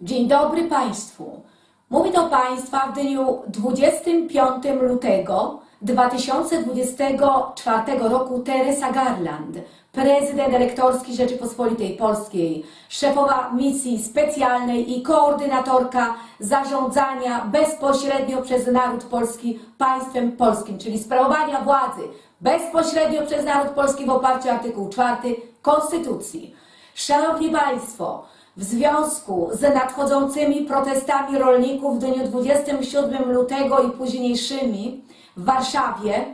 Dzień dobry Państwu. Mówi do Państwa w dniu 25 lutego 2024 roku Teresa Garland, prezydent elektorski Rzeczypospolitej Polskiej, szefowa misji specjalnej i koordynatorka zarządzania bezpośrednio przez naród polski państwem polskim, czyli sprawowania władzy bezpośrednio przez naród polski w oparciu o artykuł 4 Konstytucji. Szanowni Państwo, w związku z nadchodzącymi protestami rolników w dniu 27 lutego i późniejszymi w Warszawie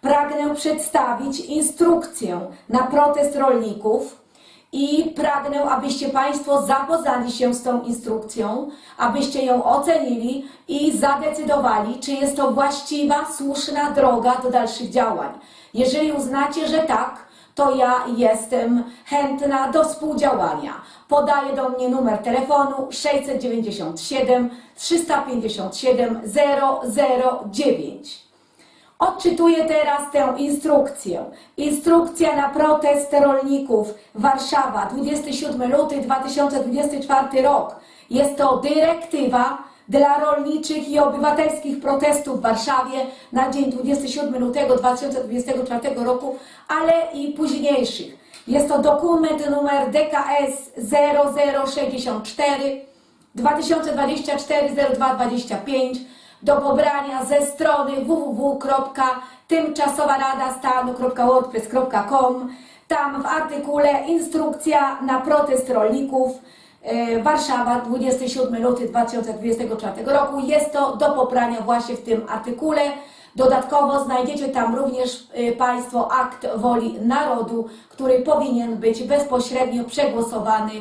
pragnę przedstawić instrukcję na protest rolników i pragnę, abyście Państwo zapoznali się z tą instrukcją, abyście ją ocenili i zadecydowali, czy jest to właściwa, słuszna droga do dalszych działań. Jeżeli uznacie, że tak, to ja jestem chętna do współdziałania. Podaję do mnie numer telefonu 697 357 009. Odczytuję teraz tę instrukcję. Instrukcja na protest rolników Warszawa, 27 luty 2024 rok. Jest to dyrektywa dla rolniczych i obywatelskich protestów w Warszawie na dzień 27 lutego 2024 roku, ale i późniejszych. Jest to dokument numer DKS 0064 2024-0225 do pobrania ze strony www.tymczasowaradastanu.wordpress.com. Tam w artykule instrukcja na protest rolników Warszawa 27 luty 2024 roku. Jest to do pobrania właśnie w tym artykule. Dodatkowo znajdziecie tam również e, Państwo akt woli narodu, który powinien być bezpośrednio przegłosowany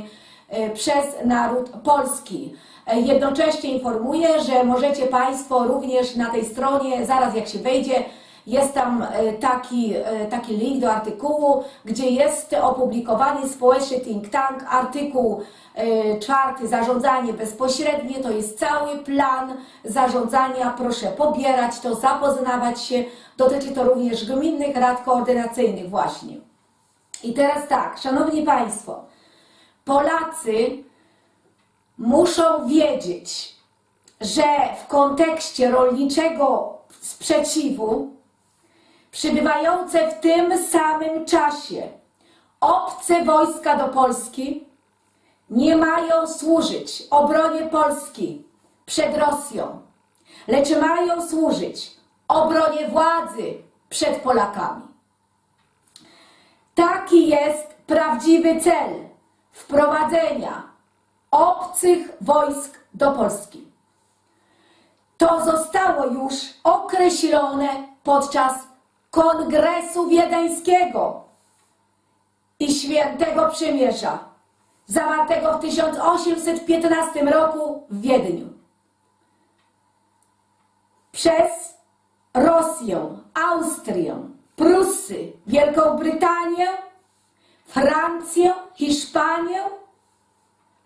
e, przez naród polski. E, Jednocześnie informuję, że możecie Państwo również na tej stronie, zaraz jak się wejdzie, jest tam e, taki, e, taki link do artykułu, gdzie jest opublikowany społeczny think tank, artykuł e, czwarty, zarządzanie bezpośrednie, to jest cały plan zarządzania, proszę pobierać to, zapoznawać się, dotyczy to również gminnych rad koordynacyjnych właśnie. I teraz tak, Szanowni Państwo, Polacy muszą wiedzieć, że w kontekście rolniczego sprzeciwu przybywające w tym samym czasie obce wojska do Polski nie mają służyć obronie Polski przed Rosją, lecz mają służyć obronie władzy przed Polakami. Taki jest prawdziwy cel wprowadzenia obcych wojsk do Polski. To zostało już określone podczas Kongresu Wiedeńskiego i Świętego Przymierza, zawartego w 1815 roku w Wiedniu. Przez Rosję, Austrię, Prusy, Wielką Brytanię, Francję, Hiszpanię,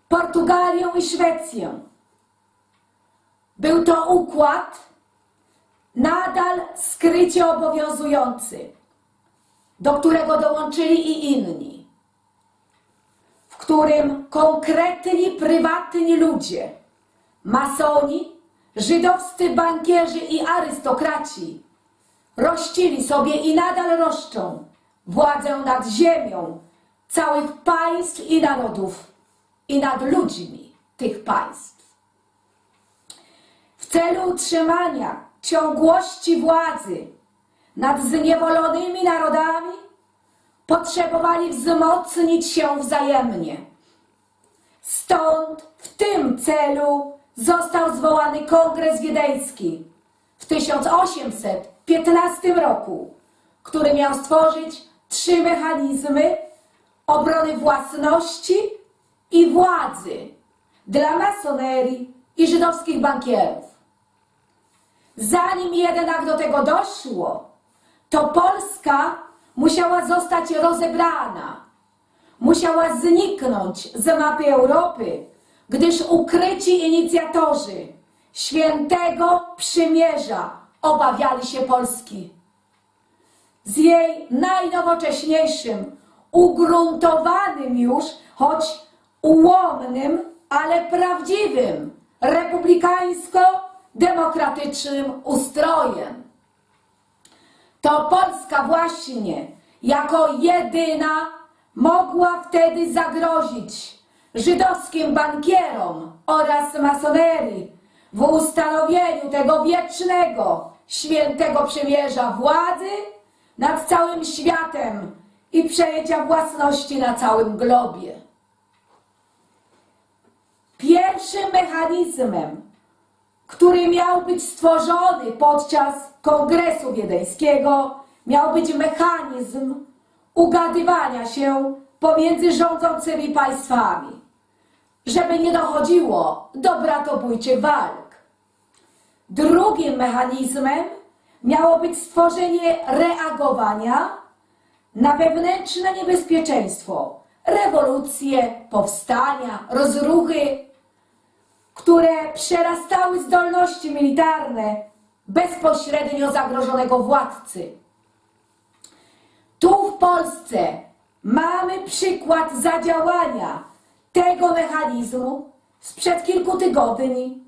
Portugalię i Szwecję. Był to układ nadal skrycie obowiązujący, do którego dołączyli i inni, w którym konkretni, prywatni ludzie, masoni, żydowscy bankierzy i arystokraci rościli sobie i nadal roszczą władzę nad ziemią całych państw i narodów i nad ludźmi tych państw. W celu utrzymania ciągłości władzy nad zniewolonymi narodami potrzebowali wzmocnić się wzajemnie. Stąd w tym celu został zwołany Kongres Wiedeński w 1815 roku, który miał stworzyć trzy mechanizmy obrony własności i władzy dla masonerii i żydowskich bankierów. Zanim jednak do tego doszło, to Polska musiała zostać rozebrana, musiała zniknąć z mapy Europy, gdyż ukryci inicjatorzy świętego przymierza obawiali się Polski. Z jej najnowocześniejszym, ugruntowanym już, choć ułomnym ale prawdziwym republikańsko-demokratycznym ustrojem. To Polska właśnie jako jedyna mogła wtedy zagrozić żydowskim bankierom oraz masonerii w ustanowieniu tego wiecznego, świętego przymierza władzy nad całym światem i przejęcia własności na całym globie. Pierwszym mechanizmem, który miał być stworzony podczas Kongresu Wiedeńskiego, miał być mechanizm ugadywania się pomiędzy rządzącymi państwami, żeby nie dochodziło do bratobójczych walk. Drugim mechanizmem miało być stworzenie reagowania na wewnętrzne niebezpieczeństwo, rewolucje, powstania, rozruchy, które przerastały zdolności militarne bezpośrednio zagrożonego władcy. Tu w Polsce mamy przykład zadziałania tego mechanizmu sprzed kilku tygodni,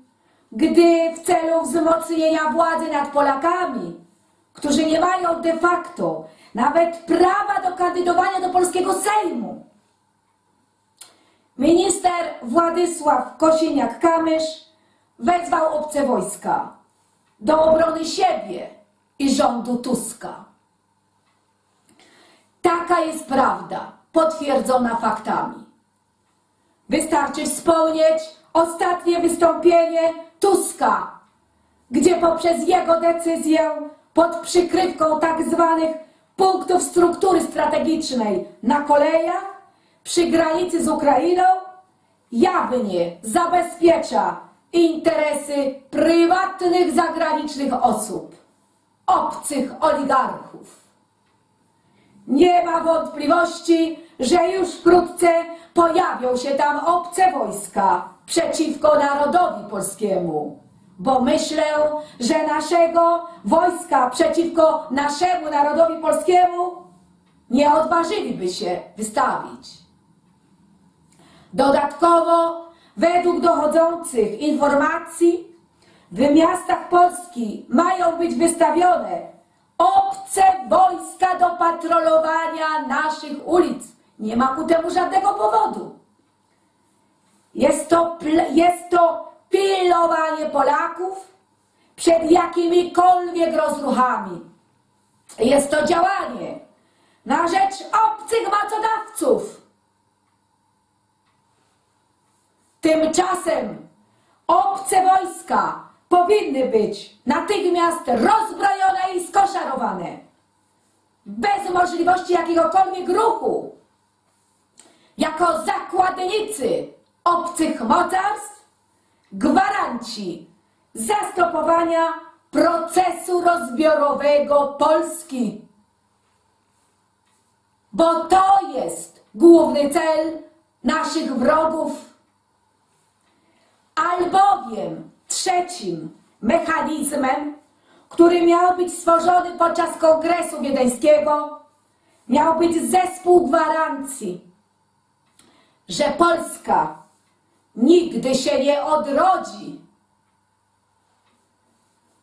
gdy w celu wzmocnienia władzy nad Polakami, którzy nie mają de facto nawet prawa do kandydowania do polskiego Sejmu, Minister Władysław Kosiniak-Kamysz wezwał obce wojska do obrony siebie i rządu Tuska. Taka jest prawda, potwierdzona faktami. Wystarczy wspomnieć ostatnie wystąpienie Tuska, gdzie poprzez jego decyzję pod przykrywką tak zwanych punktów struktury strategicznej na kolejach przy granicy z Ukrainą jawnie zabezpiecza interesy prywatnych zagranicznych osób, obcych oligarchów. Nie ma wątpliwości, że już wkrótce pojawią się tam obce wojska przeciwko narodowi polskiemu. Bo myślę, że naszego wojska przeciwko naszemu narodowi polskiemu nie odważyliby się wystawić. Dodatkowo, według dochodzących informacji, w miastach Polski mają być wystawione obce wojska do patrolowania naszych ulic. Nie ma ku temu żadnego powodu. Jest to, jest to pilowanie Polaków przed jakimikolwiek rozruchami. Jest to działanie na rzecz obcych mocodawców. Tymczasem obce wojska powinny być natychmiast rozbrojone i skoszarowane. Bez możliwości jakiegokolwiek ruchu. Jako zakładnicy obcych mocarstw, gwaranci zastopowania procesu rozbiorowego Polski. Bo to jest główny cel naszych wrogów albowiem trzecim mechanizmem, który miał być stworzony podczas Kongresu Wiedeńskiego, miał być zespół gwarancji, że Polska nigdy się nie odrodzi,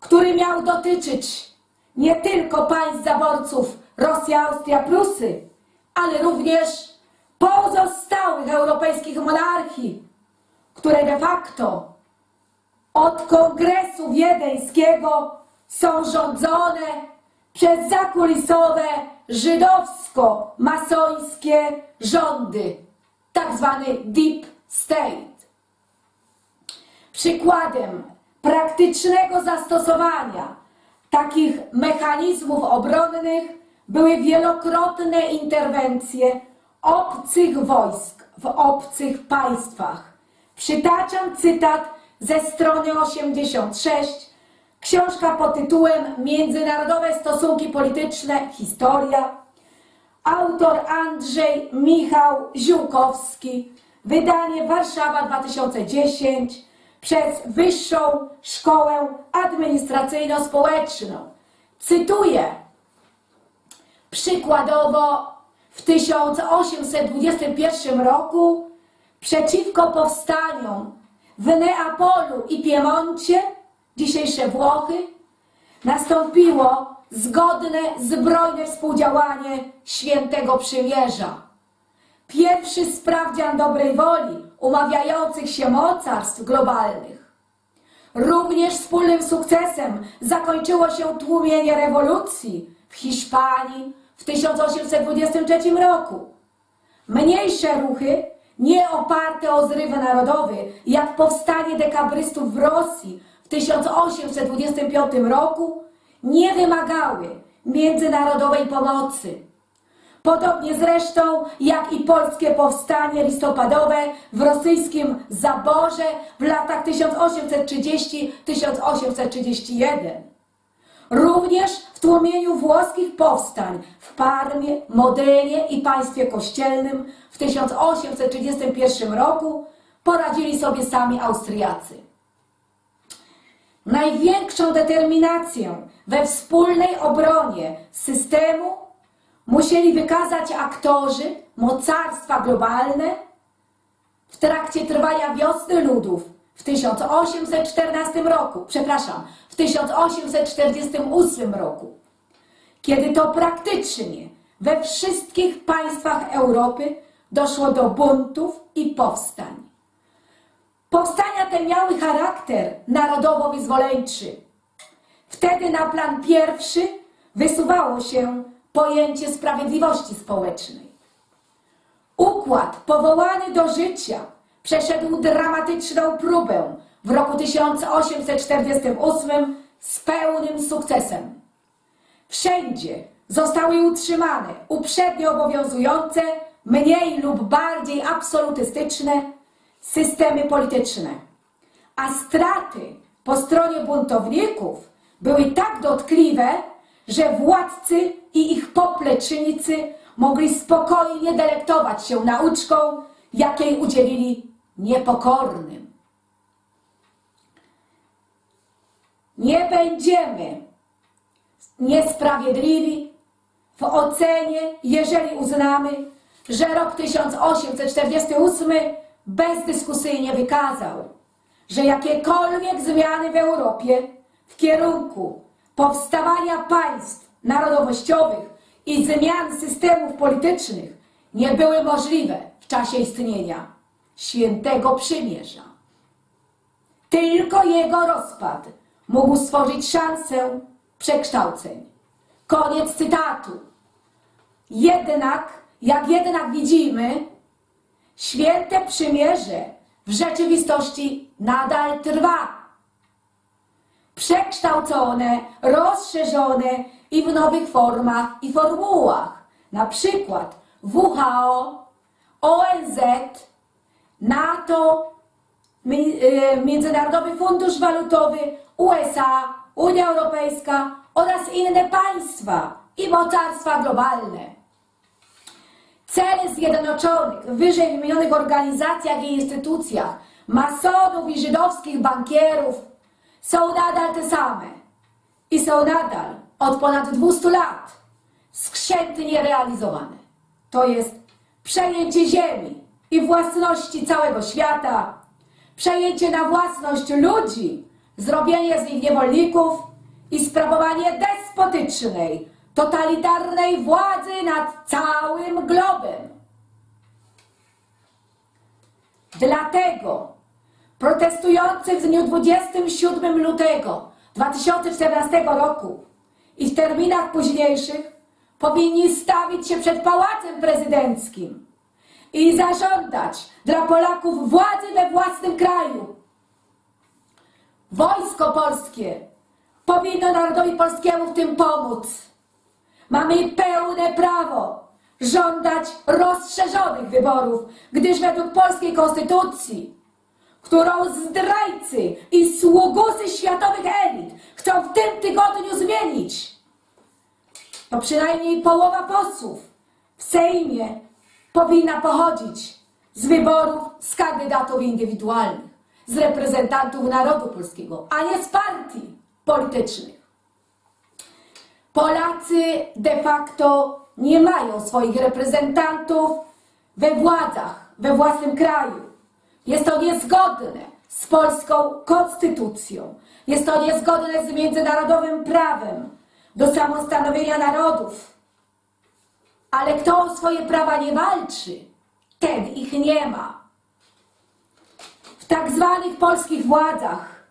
który miał dotyczyć nie tylko państw zaborców Rosja, Austria, Prusy, ale również pozostałych europejskich monarchii, które de facto od Kongresu Wiedeńskiego są rządzone przez zakulisowe żydowsko-masońskie rządy, tak zwany Deep State. Przykładem praktycznego zastosowania takich mechanizmów obronnych były wielokrotne interwencje obcych wojsk w obcych państwach. Przytaczam cytat ze strony 86, książka pod tytułem Międzynarodowe stosunki polityczne, historia. Autor Andrzej Michał Ziółkowski, wydanie Warszawa 2010 przez Wyższą Szkołę Administracyjno-Społeczną. Cytuję. Przykładowo w 1821 roku przeciwko powstaniom w Neapolu i Piemoncie, dzisiejsze Włochy, nastąpiło zgodne, zbrojne współdziałanie Świętego Przymierza. Pierwszy sprawdzian dobrej woli umawiających się mocarstw globalnych. Również wspólnym sukcesem zakończyło się tłumienie rewolucji w Hiszpanii w 1823 roku. Mniejsze ruchy, nie oparte o zrywy narodowy, jak powstanie dekabrystów w Rosji w 1825 roku, nie wymagały międzynarodowej pomocy. Podobnie zresztą jak i polskie powstanie listopadowe w rosyjskim zaborze w latach 1830-1831. Również w tłumieniu włoskich powstań w Parmie, Modenie i państwie kościelnym w 1831 roku poradzili sobie sami Austriacy. Największą determinację we wspólnej obronie systemu musieli wykazać aktorzy mocarstwa globalne w trakcie trwania wiosny ludów w 1814 roku, przepraszam, w 1848 roku, kiedy to praktycznie we wszystkich państwach Europy doszło do buntów i powstań. Powstania te miały charakter narodowo-wyzwoleńczy. Wtedy na plan pierwszy wysuwało się pojęcie sprawiedliwości społecznej. Układ powołany do życia przeszedł dramatyczną próbę w roku 1848 z pełnym sukcesem. Wszędzie zostały utrzymane uprzednio obowiązujące, mniej lub bardziej absolutystyczne systemy polityczne, a straty po stronie buntowników były tak dotkliwe, że władcy i ich poplecznicy mogli spokojnie delektować się nauczką, jakiej udzielili niepokornym. Nie będziemy niesprawiedliwi w ocenie, jeżeli uznamy, że rok 1848 bezdyskusyjnie wykazał, że jakiekolwiek zmiany w Europie w kierunku powstawania państw narodowościowych i zmian systemów politycznych nie były możliwe w czasie istnienia Świętego Przymierza. Tylko jego rozpad mógł stworzyć szansę przekształceń. Koniec cytatu. Jednak, jak jednak widzimy, święte przymierze w rzeczywistości nadal trwa. Przekształcone, rozszerzone i w nowych formach i formułach, na przykład WHO, ONZ, NATO, y, Międzynarodowy Fundusz Walutowy, USA, Unia Europejska oraz inne państwa i mocarstwa globalne. Cele zjednoczonych w wyżej wymienionych organizacjach i instytucjach, masonów i żydowskich bankierów są nadal te same i są nadal od ponad 200 lat skrzętnie realizowane. To jest przejęcie ziemi i własności całego świata, przejęcie na własność ludzi, zrobienie z nich niewolników i sprawowanie despotycznej, totalitarnej władzy nad całym globem. Dlatego protestujący w dniu 27 lutego 2014 roku i w terminach późniejszych powinni stawić się przed Pałacem Prezydenckim i zażądać dla Polaków władzy we własnym kraju. Wojsko polskie powinno narodowi polskiemu w tym pomóc. Mamy pełne prawo żądać rozszerzonych wyborów, gdyż według polskiej konstytucji, którą zdrajcy i sługusy światowych elit chcą w tym tygodniu zmienić, to przynajmniej połowa posłów w Sejmie powinna pochodzić z wyborów z kandydatów indywidualnych, z reprezentantów narodu polskiego, a nie z partii politycznych. Polacy de facto nie mają swoich reprezentantów we władzach, we własnym kraju. Jest to niezgodne z polską konstytucją. Jest to niezgodne z międzynarodowym prawem do samostanowienia narodów. Ale kto o swoje prawa nie walczy, ten ich nie ma. W tak zwanych polskich władzach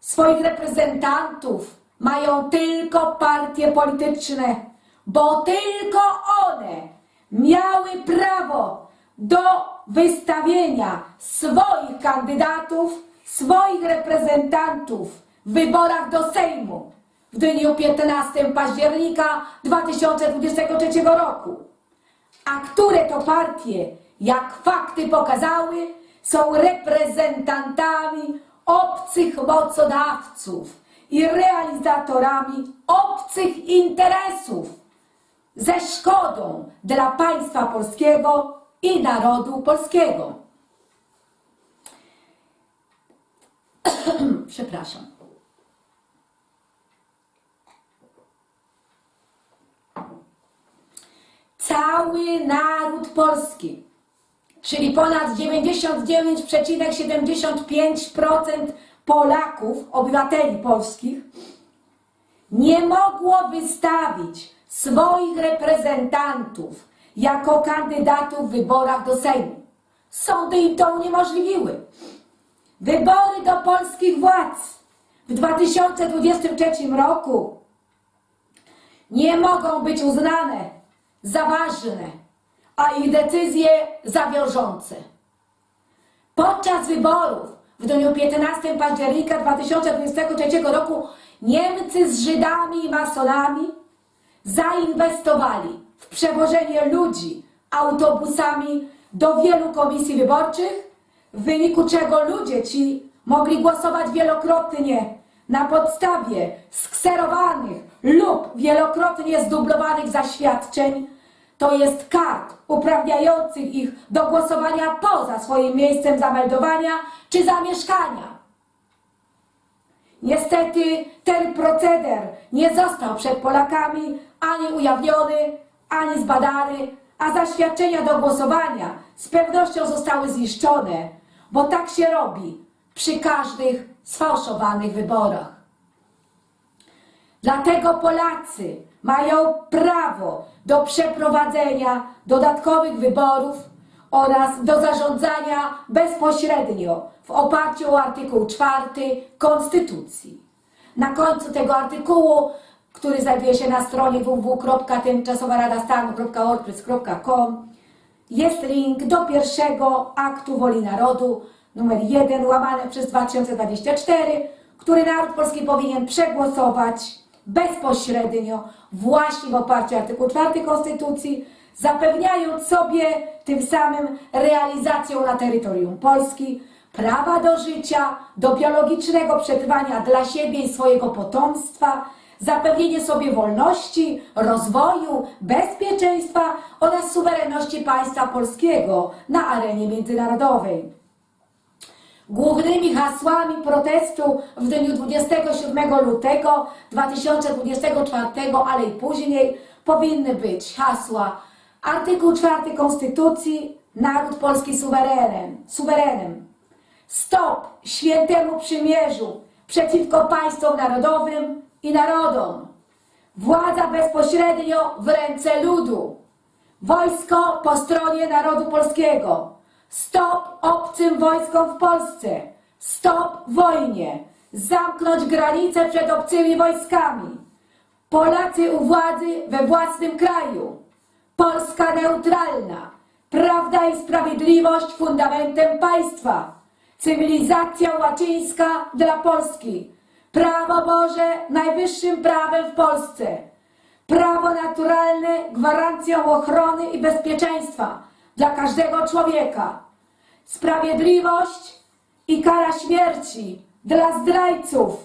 swoich reprezentantów mają tylko partie polityczne, bo tylko one miały prawo do wystawienia swoich kandydatów, swoich reprezentantów w wyborach do Sejmu w dniu 15 października 2023 roku. A które to partie, jak fakty pokazały, są reprezentantami obcych mocodawców i realizatorami obcych interesów ze szkodą dla państwa polskiego i narodu polskiego. Przepraszam. Cały naród polski, czyli ponad 99,75% Polaków, obywateli polskich, nie mogło wystawić swoich reprezentantów jako kandydatów w wyborach do Sejmu. Sądy im to uniemożliwiły. Wybory do polskich władz w 2023 roku nie mogą być uznane za ważne, a ich decyzje za wiążące. Podczas wyborów w dniu 15 października 2023 roku Niemcy z Żydami i masonami zainwestowali w przewożenie ludzi autobusami do wielu komisji wyborczych, w wyniku czego ludzie ci mogli głosować wielokrotnie na podstawie skserowanych lub wielokrotnie zdublowanych zaświadczeń, to jest kart uprawniających ich do głosowania poza swoim miejscem zameldowania czy zamieszkania. Niestety ten proceder nie został przed Polakami ani ujawniony, ani zbadany, a zaświadczenia do głosowania z pewnością zostały zniszczone, bo tak się robi przy każdych sfałszowanych wyborach. Dlatego Polacy mają prawo do przeprowadzenia dodatkowych wyborów oraz do zarządzania bezpośrednio w oparciu o artykuł 4 Konstytucji. Na końcu tego artykułu, który znajduje się na stronie www.tymczasowaradastanu.wordpress.com jest link do pierwszego aktu woli narodu numer 1 łamane przez 2024, który naród polski powinien przegłosować bezpośrednio właśnie w oparciu o artykuł 4 Konstytucji, zapewniając sobie tym samym realizacją na terytorium Polski prawa do życia, do biologicznego przetrwania dla siebie i swojego potomstwa, zapewnienie sobie wolności, rozwoju, bezpieczeństwa oraz suwerenności państwa polskiego na arenie międzynarodowej. Głównymi hasłami protestu w dniu 27 lutego 2024, ale i później, powinny być hasła artykuł 4 Konstytucji, naród polski suwerenem, suwerenem. Stop świętemu przymierzu przeciwko państwom narodowym i narodom. Władza bezpośrednio w ręce ludu. Wojsko po stronie narodu polskiego. Stop obcym wojskom w Polsce. Stop wojnie. Zamknąć granice przed obcymi wojskami. Polacy u władzy we własnym kraju. Polska neutralna. Prawda i sprawiedliwość fundamentem państwa. Cywilizacja łacińska dla Polski. Prawo Boże najwyższym prawem w Polsce. Prawo naturalne gwarancją ochrony i bezpieczeństwa dla każdego człowieka. Sprawiedliwość i kara śmierci dla zdrajców.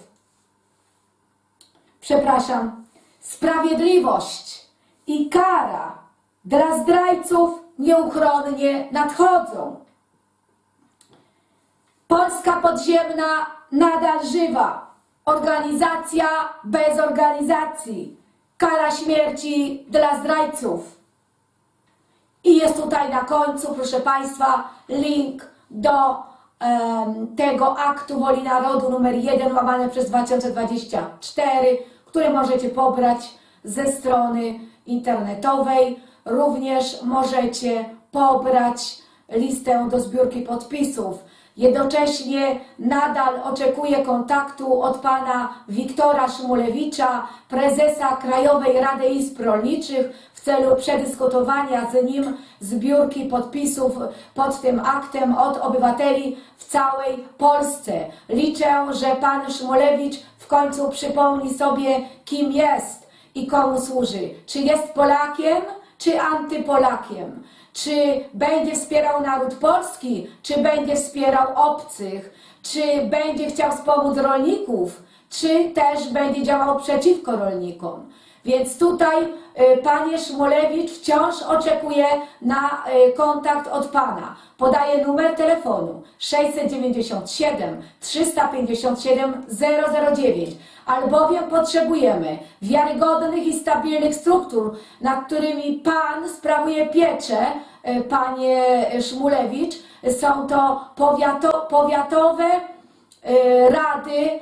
Przepraszam. Sprawiedliwość i kara dla zdrajców nieuchronnie nadchodzą. Polska podziemna nadal żywa. Organizacja bez organizacji. Kara śmierci dla zdrajców. I jest tutaj na końcu, proszę Państwa, link do em, tego aktu woli narodu numer 1 łamane przez 2024, które możecie pobrać ze strony internetowej. Również możecie pobrać listę do zbiórki podpisów. Jednocześnie nadal oczekuję kontaktu od pana Wiktora Szmulewicza, prezesa Krajowej Rady Izb Rolniczych, w celu przedyskutowania z nim zbiórki podpisów pod tym aktem od obywateli w całej Polsce. Liczę, że pan Szmulewicz w końcu przypomni sobie, kim jest i komu służy. Czy jest Polakiem, czy antypolakiem? Czy będzie wspierał naród polski, czy będzie wspierał obcych? Czy będzie chciał wspomóc rolników, czy też będzie działał przeciwko rolnikom? Więc tutaj y, panie Szmulewicz wciąż oczekuje na y, kontakt od pana. Podaję numer telefonu 697 357 009, albowiem potrzebujemy wiarygodnych i stabilnych struktur, nad którymi pan sprawuje pieczę, y, panie Szmulewicz. Są to powiato, powiatowe rady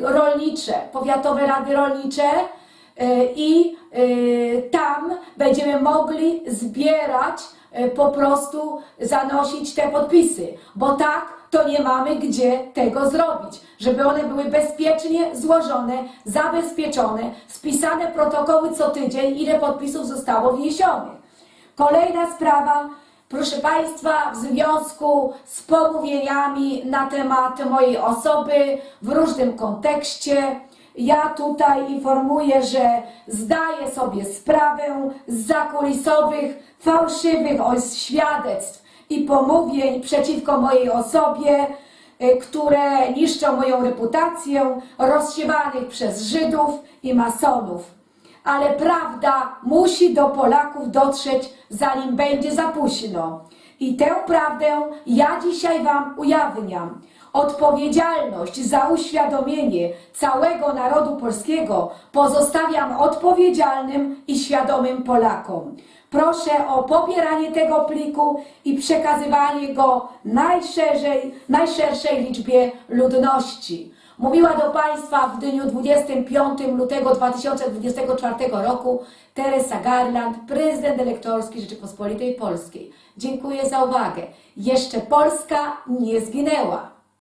rolnicze, powiatowe rady rolnicze i y, tam będziemy mogli zbierać, y, po prostu zanosić te podpisy, bo tak to nie mamy gdzie tego zrobić, żeby one były bezpiecznie złożone, zabezpieczone, spisane protokoły co tydzień, ile podpisów zostało wniesionych. Kolejna sprawa, proszę Państwa, w związku z pomówieniami na temat mojej osoby w różnym kontekście, ja tutaj informuję, że zdaję sobie sprawę z zakulisowych, fałszywych świadectw i pomówień przeciwko mojej osobie, y, które niszczą moją reputację, rozsiewanych przez Żydów i masonów ale prawda musi do Polaków dotrzeć, zanim będzie za późno. I tę prawdę ja dzisiaj Wam ujawniam. Odpowiedzialność za uświadomienie całego narodu polskiego pozostawiam odpowiedzialnym i świadomym Polakom. Proszę o pobieranie tego pliku i przekazywanie go najszerzej, najszerszej liczbie ludności. Mówiła do Państwa w dniu 25 lutego 2024 roku Teresa Garland, prezydent elektorski Rzeczypospolitej Polskiej. Dziękuję za uwagę. Jeszcze Polska nie zginęła.